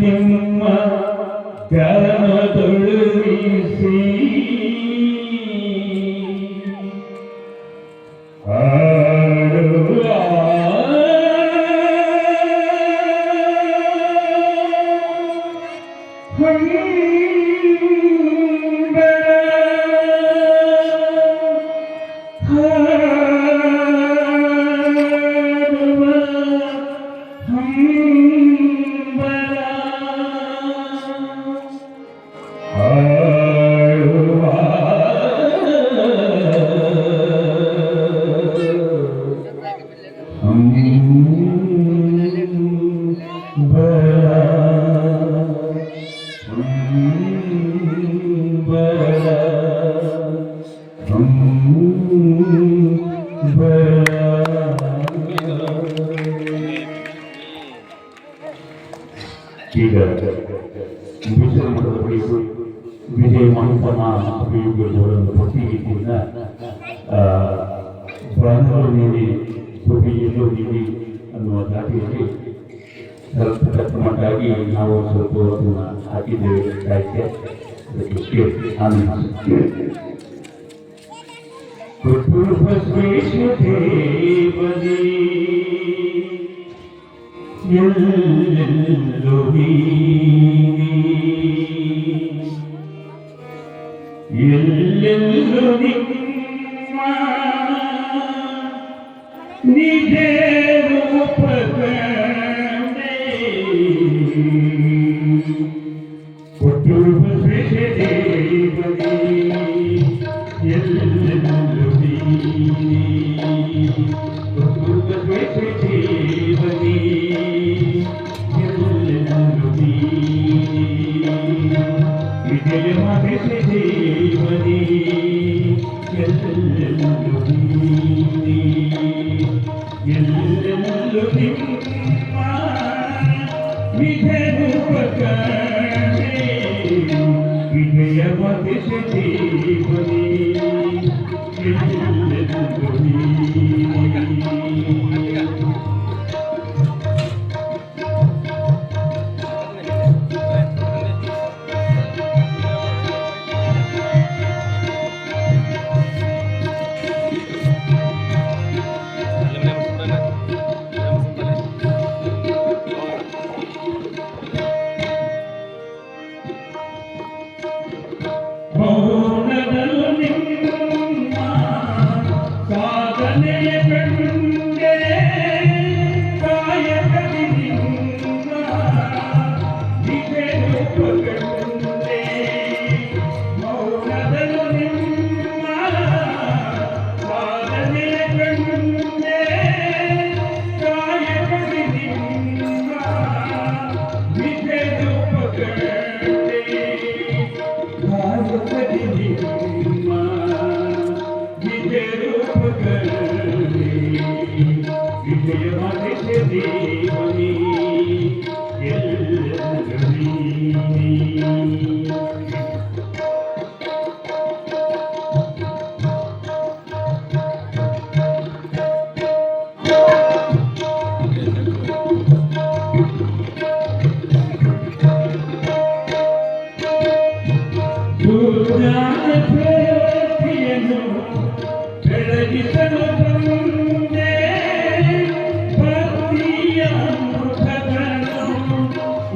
ನಿಮ್ಮ ಕರಮದುಳುವಿಸಿ ಹಾಡುವ Amém. yang nyawa sopo tuna hati dewi kaitnya berkesil amin Kutuh meski tebali Yelluhi Yelluhi Thank you.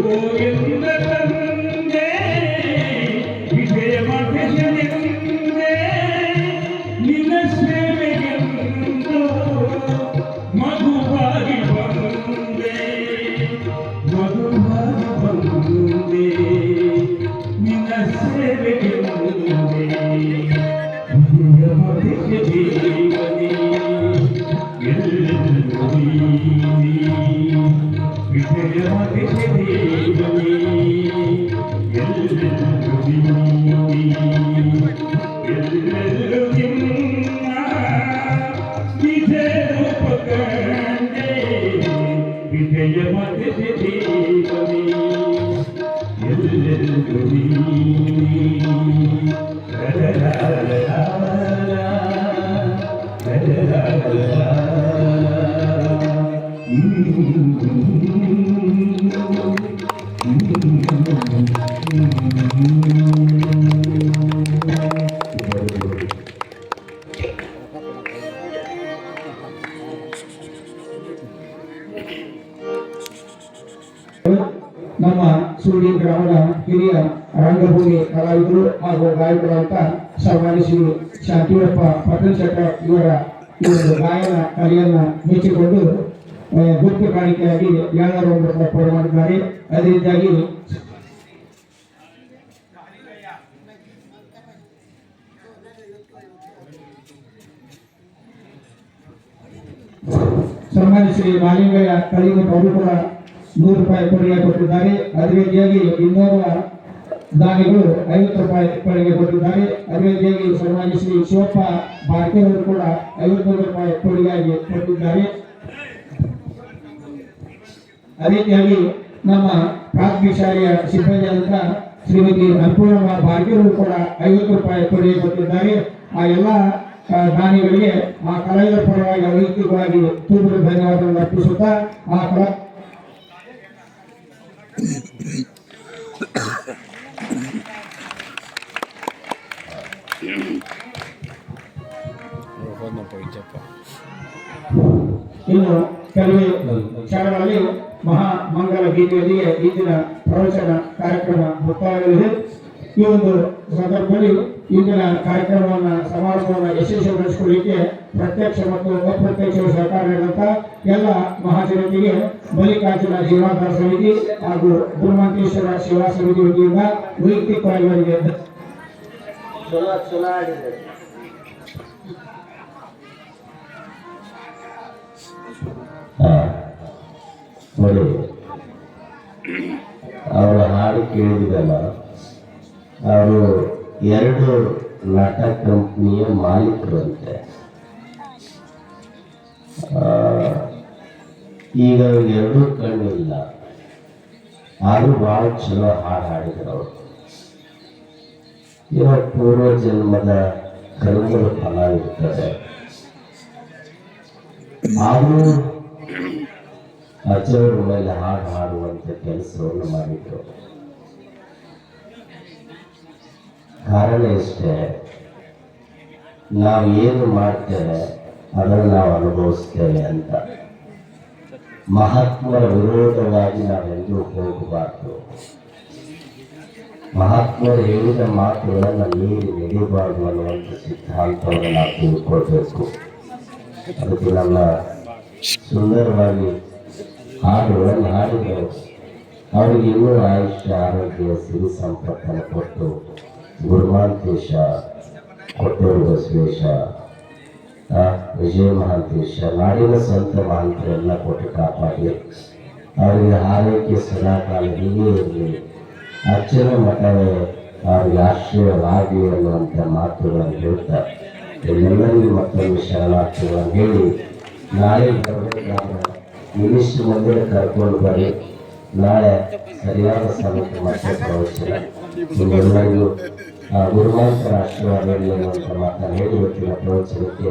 ஓ என்ன ನಮ್ಮ ಸೂಡಿ ಗ್ರಾಮದ ಹಿರಿಯ ರಂಗಭೂಮಿ ಕಲಾವಿದರು ಹಾಗೂ ಗಾಯಕರಾದ ಸನ್ಮಾನ್ಯ ಶ್ರೀ ಶಾಂತಿಯಪ್ಪ ಪಟೇಲ್ ಶೆಟ್ಟ ಇವರ ಈ ಒಂದು ಗಾಯನ ಕಲೆಯನ್ನ ಮೆಚ್ಚಿಕೊಂಡು ಆ, ಗುರುತು ಕಾಣಿಕೆಯಾಗಿ ಏಳ್ನೂರ ಒಂದು ರೂಪಾಯಿ ಕೊಡ ಮಾಡಿದ್ದಾರೆ ಅದೇ ರೀತಿಯಾಗಿ ಸನ್ಮಾನ್ಯ ಶ್ರೀ ಮಾಲಿಂಗಯ್ಯ ಕಲಿಮಠ ಅವರು ಕೂಡ ನೂರು ರೂಪಾಯಿ ಕೊಡುಗೆ ಕೊಟ್ಟಿದ್ದಾರೆ. ಅದೇ ರೀತಿಯಾಗಿ ಇನ್ನೋರ್ವ ದಾನಿಗಳು ಐವತ್ತು ರೂಪಾಯಿ ಕೊಡುಗೆ ಕೊಟ್ಟಿದ್ದಾರೆ. ಅದೇ ರೀತಿಯಾಗಿ ಶ್ರೀ ಶಿವಪ್ಪ ಭಾರತೀಯರು ಕೂಡ ಐವತ್ತು ರೂಪಾಯಿ ಕೊಡುಗೆಯಾಗಿ ಕೊಟ್ಟಿದ್ದಾರೆ. ಅದೇ ರೀತಿಯಾಗಿ ನಮ್ಮ ಪ್ರಾಥಮಿಕ ಶಾಲೆಯ ಸಿಬ್ಬಂದಿ ಅಂತ ಶ್ರೀಮತಿ ಅನ್ನಪೂರ್ಣಮ್ಮ ಭಾಗ್ಯರು ಕೂಡ ಐವತ್ತು ರೂಪಾಯಿ ಕೊಡುಗೆ ಕೊಟ್ಟಿದ್ದಾರೆ. ಆ ಎಲ್ಲ ದಾನಿಗಳಿಗೆ ಆ ಕಲಾವಿದರ ಪರವಾಗಿ ವೈಯಕ್ತಿಕವಾಗಿ ತೀವ್ರ ಧನ್ಯವಾದಗಳನ್ನು ಅರ್ಪಿಸುತ್ತಾ, ಆ ಕಲಾ ಇನ್ನು ಕೆಲವು ಕ್ಷಣಗಳಲ್ಲಿ ಮಹಾ ಮಂಗಲ ಗೀತೆಯೊಂದಿಗೆ ಇಂದಿನ ಪ್ರವಚನ ಕಾರ್ಯಕ್ರಮ ಮುಕ್ತಾಯವಾಗಲಿದೆ. ಈ ಒಂದು ಸಂದರ್ಭದಲ್ಲಿ ಇಂದಿನ ಕಾರ್ಯಕ್ರಮವನ್ನು ಸಮಾರಂಭವನ್ನು ಯಶಸ್ವಿಗೊಳಿಸಿಕೊಳ್ಳಲಿಕ್ಕೆ ಪ್ರತ್ಯಕ್ಷ ಮತ್ತು ಅಪ್ರತ್ಯಕ್ಷ ಸಹಕಾರ ನೀಡಿದಂತ ಎಲ್ಲ ಮಹಾಜನತೆಗೆ ಮಲ್ಲಿಕಾರ್ಜುನ ಜೀವಾಧಾರ ಸಮಿತಿ ಹಾಗೂ ಗುರುಮಂತೇಶ್ವರ ಸೇವಾ ಸಮಿತಿ ವತಿಯಿಂದ ವೈಯಕ್ತಿಕವಾಗಿ ಅವರಿಗೆ ಚಲೋ ಚಲೋ ಆಡಿದ್ರಿ ಹಾ. ನೋಡಿ. ಅವರ ಹಾಡು ಕೇಳಿದಲ್ಲ ಅವರು ಎರಡು ನಾಟಕ ಕಂಪ್ನಿಯ ಮಾಲೀಕರಂತೆ. ಈಗ ಎರಡೂ ಕಣ್ಣಿಲ್ಲ ಆದ್ರೂ ಭಾಳ ಚಲೋ ಹಾಡು ಹಾಡಿದ್ರು ಅವರು. ಇರೋ ಪೂರ್ವ ಜನ್ಮದ ಕರ್ಮದ ಫಲ ಇರ್ತದೆ. ಆದರೂ ಅಜ್ಜವರ ಮೇಲೆ ಹಾಡು ಹಾಡುವಂತ ಕೆಲಸವನ್ನು ಮಾಡಿದ್ರು. ಕಾರಣ ಇಷ್ಟೇ, ನಾವು ಏನು ಮಾಡ್ತೇವೆ ಅದನ್ನು ನಾವು ಅನುಭವಿಸ್ತೇವೆ ಅಂತ. ಮಹಾತ್ಮರ ವಿರೋಧವಾಗಿ ನಾವೆಲ್ಲೂ ಹೋಗಬಾರ್ದು. ಮಹಾತ್ಮರು ಹೇಳಿದ ಮಾತುಗಳನ್ನು ಮೀರಿ ನಡೆಯಬಾರ್ದು ಅನ್ನುವಂಥ ಸಿದ್ಧಾಂತವನ್ನು ನಾವು ತಿಳ್ಕೊಳ್ಬೇಕು. ಅದಕ್ಕೆ ನಮ್ಮ ಸುಂದರವಾಗಿ ಹಾಡುಗಳನ್ನು ಹಾಡಿದರು ಅವರಿಗೆ ಇನ್ನೂ ಆಯುಷ್ಯ, ಆರೋಗ್ಯ, ಸಿರಿ ಸಂಪತ್ತನ್ನು ಕೊಟ್ಟು ಗುರುಮಾಂತೇಶ ಕೊಟ್ಟೂರು ಬಸವೇಶ ವಿಜಯ ಮಹಾಂತೇಶ, ನಾಡಿನ ಸಂತ ಮಹಾಂತರೆಲ್ಲ ಕೊಟ್ಟು ಕಾಪಾಡಿ. ಅವರಿಗೆ ಆರೋಗ್ಯ ಸದಾಕಾಲ ಹೀಗೆ ಇರಲಿ. ಅಚ್ಚನ ಮಠವೇ ಅವರಿಗೆ ಆಶ್ರಯವಾಗಿ ಅನ್ನುವಂಥ ಮಾತುಗಳನ್ನು ಹೇಳ್ತಾರೆ ಎಲ್ಲರಿಗೂ ಮತ್ತೊಂದು ಶರಣಾರ್ಥಿಗಳನ್ನು ಹೇಳಿ, ನಾಳೆ ಬರಬೇಕಾದ್ರೆ ಇಂಗ್ಲಿಷ್ ಮಂದಿರ ಕರ್ಕೊಂಡು ಬರಿ ನಾಳೆ ಸರಿಯಾದ ಸಮಯಕ್ಕೆ ಮತ್ತೆ ಪ್ರವಚನ ನಿಮ್ಮೆಲ್ಲರಿಗೂ, ಆ ಗುರುಮಾಂತರ ಆಶೀರ್ವಾದ ಅನ್ನುವಂಥ ಮಾತನ್ನು ಹೇಳಿ, ಇವತ್ತಿನ ಪ್ರವಚನಕ್ಕೆ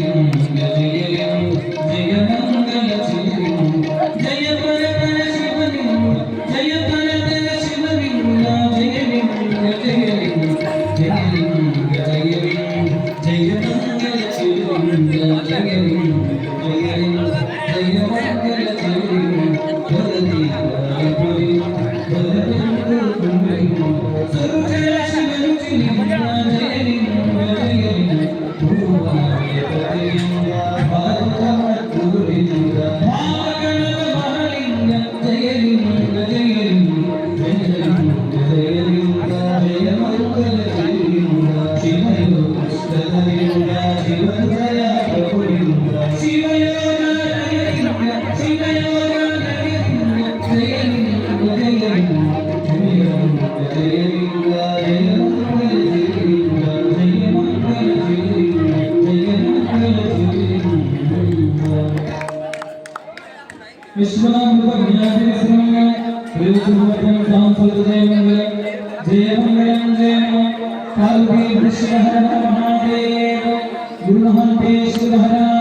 गुरुहंते शिवहरा।